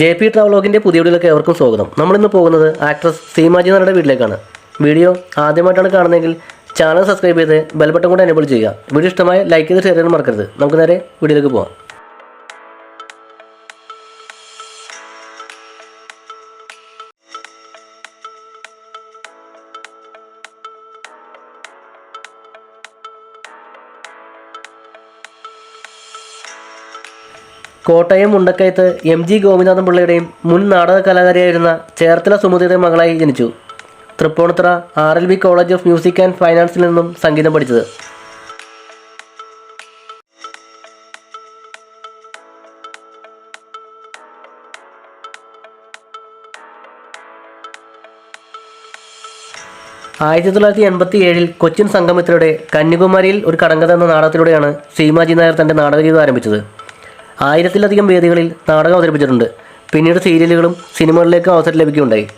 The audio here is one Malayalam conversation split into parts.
ജെ പി ട്രാവലോഗിന്റെ പുതിയ വീഡിയോയിലേക്ക് ഏവർക്കും സ്വാഗതം. നമ്മളിന്ന് പോകുന്നത് ആക്ട്രസ് സീമാജി നായരുടെ വീട്ടിലേക്കാണ്. വീഡിയോ ആദ്യമായിട്ടാണ് കാണുന്നതെങ്കിൽ ചാനൽ സബ്സ്ക്രൈബ് ചെയ്ത് ബെൽബട്ടൺ കൂടെ എനേബിൾ ചെയ്യുക. വീഡിയോ ഇഷ്ടമായ ലൈക്ക് ചെയ്ത് ഷെയർ ചെയ്യാൻ മറക്കരുത്. നമുക്ക് നേരെ വീഡിയോയിലേക്ക് പോകാം കോട്ടയം മുണ്ടക്കയത്ത് എം ജി ഗോപിനാഥൻ പിള്ളയുടെയും മുൻ നാടക കലാകാരിയായിരുന്ന ചേർത്തല സുമതിയുടെ മകളായി ജനിച്ചു. Tripunithura R L B college of music and ഫൈനാൻസിൽ നിന്നും സംഗീതം പഠിച്ചത്. ആയിരത്തി തൊള്ളായിരത്തി എൺപത്തി ഏഴിൽ കൊച്ചിൻ സംഗമത്തിലൂടെ കന്യാകുമാരിയിൽ ഒരു കടങ്കഥ എന്ന നാടകത്തിലൂടെയാണ് സീമാജി നായർ തന്റെ നാടകജീവിതം ആരംഭിച്ചത്. ആയിരത്തിലധികം വേദികളിൽ നാടകം അവതരിപ്പിച്ചിട്ടുണ്ട്. പിന്നീട് സീരിയലുകളും സിനിമകളിലേക്കും അവസരം ലഭിക്കുകയുണ്ടായി.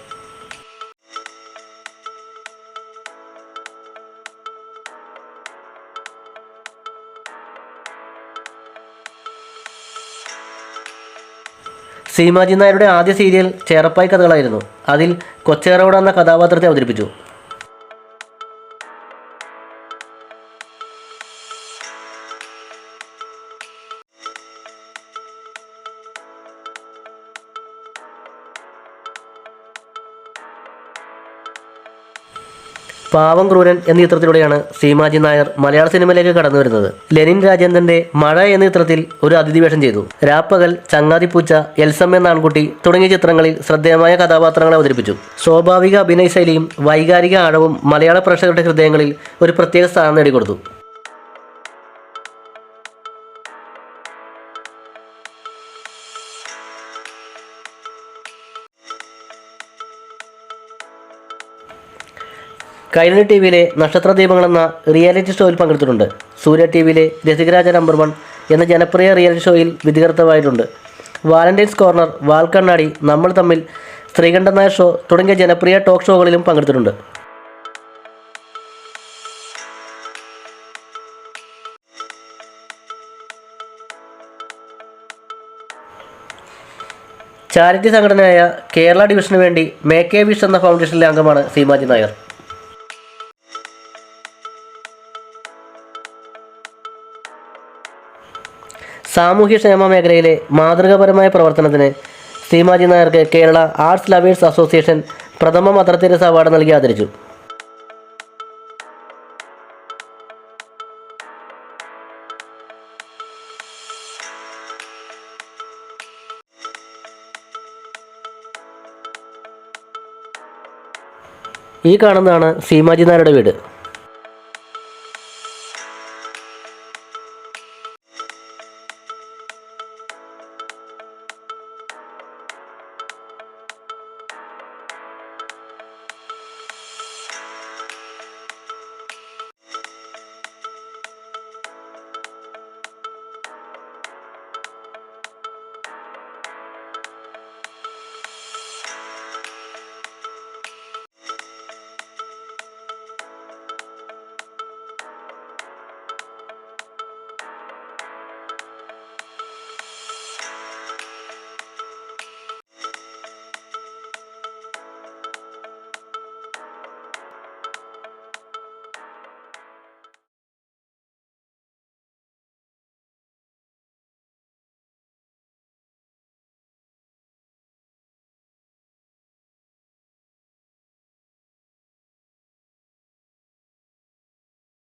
സീമാജി നായരുടെ ആദ്യ സീരിയൽ ചേറപ്പായി കഥകളായിരുന്നു. അതിൽ കൊച്ചേറോട് എന്ന കഥാപാത്രത്തെ അവതരിപ്പിച്ചു. പാവം ക്രൂരൻ എന്ന ചിത്രത്തിലൂടെയാണ് സീമാജി നായർ മലയാള സിനിമയിലേക്ക് കടന്നു വരുന്നത്. ലെനിൻ രാജേന്ദ്രന്റെ മഴ എന്ന ചിത്രത്തിൽ ഒരു അതിഥിവേഷം ചെയ്തു. രാപ്പകൽ ചങ്ങാതിപ്പൂച്ച എൽസം എന്ന ആൺകുട്ടി തുടങ്ങിയ ചിത്രങ്ങളിൽ ശ്രദ്ധേയമായ കഥാപാത്രങ്ങളെ അവതരിപ്പിച്ചു. സ്വാഭാവിക അഭിനയ ശൈലിയും വൈകാരിക ആഴവും മലയാള പ്രേക്ഷകരുടെ ഹൃദയങ്ങളിൽ ഒരു പ്രത്യേക സ്ഥാനം നേടിക്കൊടുത്തു. കൈരളി ടി വിയിലെ നക്ഷത്ര ദീപങ്ങളെന്ന റിയാലിറ്റി ഷോയിൽ പങ്കെടുത്തിട്ടുണ്ട്. സൂര്യ ടി വിയിലെ രസികരാജ നമ്പർ വൺ എന്ന ജനപ്രിയ റിയാലിറ്റി ഷോയിൽ വിധികർത്താവായിട്ടുണ്ട്. വാലന്റൈൻസ് കോർണർ വാൽക്കണ്ണാടി നമ്മൾ തമ്മിൽ ശ്രീകണ്ഠൻ നായർ ഷോ തുടങ്ങിയ ജനപ്രിയ ടോക്ക് ഷോകളിലും പങ്കെടുത്തിട്ടുണ്ട്. ചാരിറ്റി സംഘടനയായ കേരള ഡിവിഷന് വേണ്ടി മേക്ക് എ വിഷ് എന്ന ഫൗണ്ടേഷനിലെ അംഗമാണ് സീമാജി നായർ. സാമൂഹ്യക്ഷേമ മേഖലയിലെ മാതൃകാപരമായ പ്രവർത്തനത്തിന് സീമാജി നായർക്ക് കേരള ആർട്സ് ലവേഴ്സ് അസോസിയേഷൻ പ്രഥമ മദർ തെരേസ അവാർഡ് നൽകി ആദരിച്ചു. ഈ കാണുന്നതാണ് സീമാജി നായരുടെ വീട്.